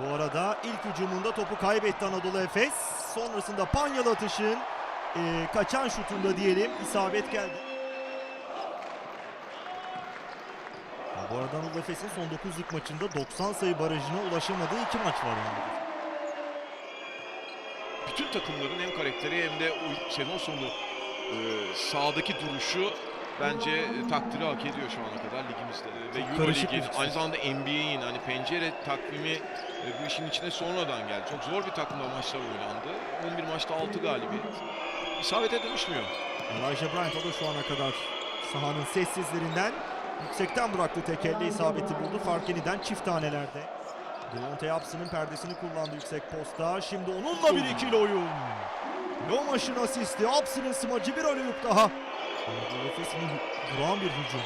Bu arada ilk hücumunda topu kaybetti Anadolu Efes. Sonrasında Panyalı atışın e, kaçan şutunda diyelim isabet geldi. Bu arada Anadolu Efes'in son 9 lig maçında 90 sayı barajına ulaşamadığı iki maç var yani. Bütün takımların hem karakteri hem de o sezon sonu e, sahadaki duruşu bence e, takdiri hak ediyor şu ana kadar ligimizde. E, Ve Çok karışık Euroleague'in bir aynı zamanda NBA'in hani pencere takvimi e, bu işin içine sonradan geldi. Çok zor bir takımla maçlar oynandı. 11 maçta 6 galibiyet. İsabete dönüşmüyor. Elijah Bryant o da şu ana kadar sahanın sessizlerinden yüksekten bıraktı tek elle isabeti buldu. Fark yeniden çift tanelerde. Devontae Ups'ın perdesini kullandı yüksek posta. Şimdi onunla bir ikili oyun. Lomaş'ın asisti. Ups'ın smacı bir aleyup daha. Anadolu Efes'in duran bir hücum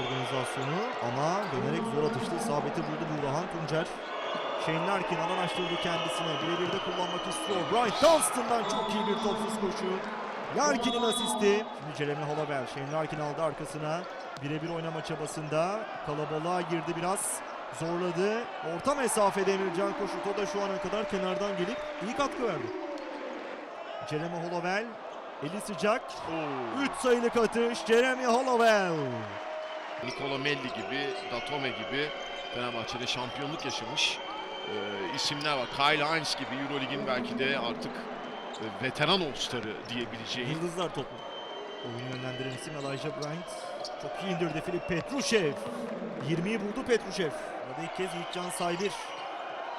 organizasyonu ama dönerek zor atışlı isabeti buldu Burhan Tuncer. Shane Larkin alan açtırdı kendisine. Birebir de kullanmak istiyor. Bryant Dunstan'dan çok iyi bir topsuz koşu. Larkin'in asisti. Şimdi Jeremy Holloway. Shane Larkin aldı arkasına. Birebir oynama çabasında. Kalabalığa girdi biraz. Zorladı. Orta mesafede Emircan Koşut. O da şu ana kadar kenardan gelip iyi katkı verdi. Jeremy Holloway. Eli sıcak. 3 sayılık atış. Jeremy Holloway. Nikola Melli gibi, Datome gibi Fenerbahçe'de şampiyonluk yaşamış e, isimler var. Kyle Hines gibi Eurolig'in belki de artık e, veteran all-starı diyebileceği Yıldızlar topu. Oyunu yönlendiren isim Elijah Bryant. Çok iyi indirdi Filip Petrushev. 20'yi buldu Petrushev. Burada ilk kez Yiğitcan Saybir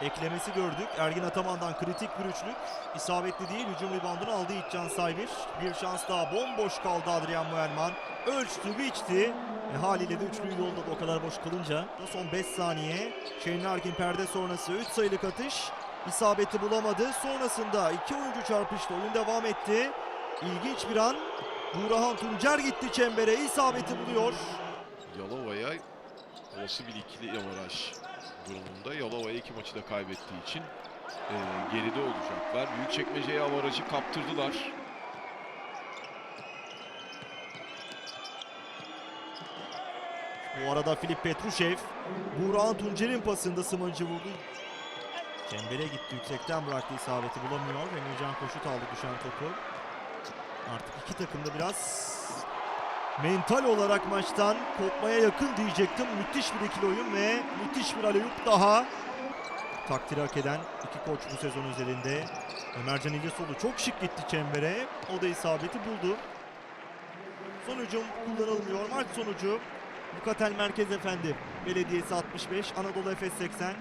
eklemesi gördük. Ergin Ataman'dan kritik bir üçlük. İsabetli değil. Hücum reboundunu aldı Yiğitcan Saybir. Bir şans daha bomboş kaldı Adrian Muelman. Ölçtü, biçti. E, haliyle de üçlüyü yolladı o kadar boş kalınca. Son 5 saniye. Shane Larkin perde sonrası 3 sayılık atış. İsabeti bulamadı. Sonrasında iki oyuncu çarpıştı. Oyun devam etti. İlginç bir an. Burhan Tuncer gitti çembere. isabeti buluyor. Yalova'ya olası bir ikili yamaraj durumunda. Yalova'ya iki maçı da kaybettiği için e, geride olacaklar. Büyükçekmece'ye avarajı kaptırdılar. Bu arada Filip Petrushev Burhan Tuncer'in pasında smacı vurdu. Çembere gitti. Yüksekten bıraktı isabeti bulamıyor. Emircan Koşut aldı düşen topu. Artık iki takım da biraz mental olarak maçtan kopmaya yakın diyecektim. Müthiş bir ikili oyun ve müthiş bir aleyup daha. Takdiri hak eden iki koç bu sezon üzerinde. Ömercan İlyasoğlu çok şık gitti çembere. O da isabeti buldu. Son hücum kullanılmıyor. Maç sonucu Yukatel Merkez Efendi Belediyesi 65, Anadolu Efes 80.